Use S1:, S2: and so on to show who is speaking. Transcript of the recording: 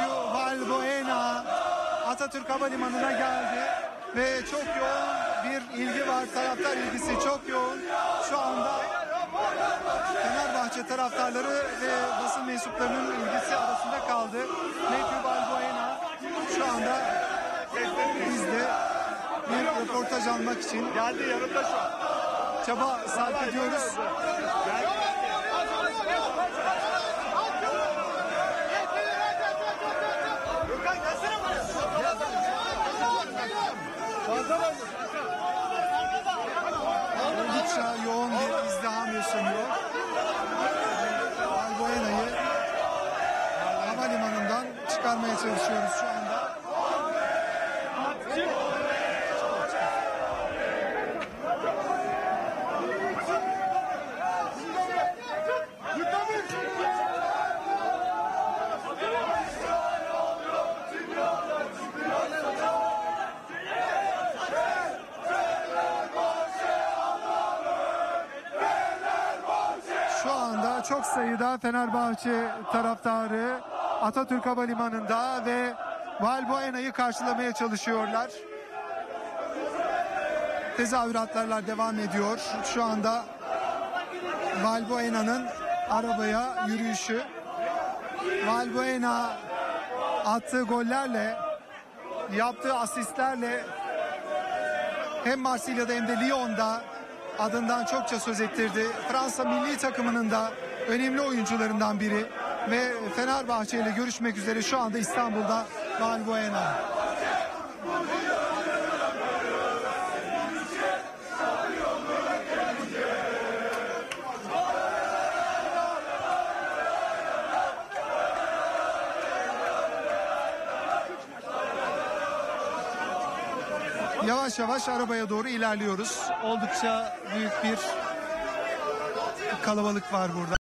S1: Matthew Valbuena Atatürk Havalimanı'na geldi ve çok yoğun bir ilgi var. Taraftar ilgisi çok yoğun. Şu anda Fenerbahçe taraftarları ve basın mensuplarının ilgisi arasında kaldı. Matthew Valbuena şu anda bizde bir röportaj almak için
S2: Geldi yanımda şu an.
S1: çaba sarf ediyoruz. Oldukça yoğun bir izdiham yaşanıyor. Valbuena'yı havalimanından çıkarmaya çalışıyoruz şu anda. Şu anda çok sayıda Fenerbahçe taraftarı Atatürk Havalimanı'nda ve Valbuena'yı karşılamaya çalışıyorlar. Tezahüratlarla devam ediyor. Şu anda Valbuena'nın arabaya yürüyüşü. Valbuena attığı gollerle, yaptığı asistlerle hem Marsilya'da hem de Lyon'da adından çokça söz ettirdi. Fransa milli takımının da önemli oyuncularından biri ve Fenerbahçe ile görüşmek üzere şu anda İstanbul'da Valbuena. Yavaş yavaş arabaya doğru ilerliyoruz. Oldukça büyük bir kalabalık var burada.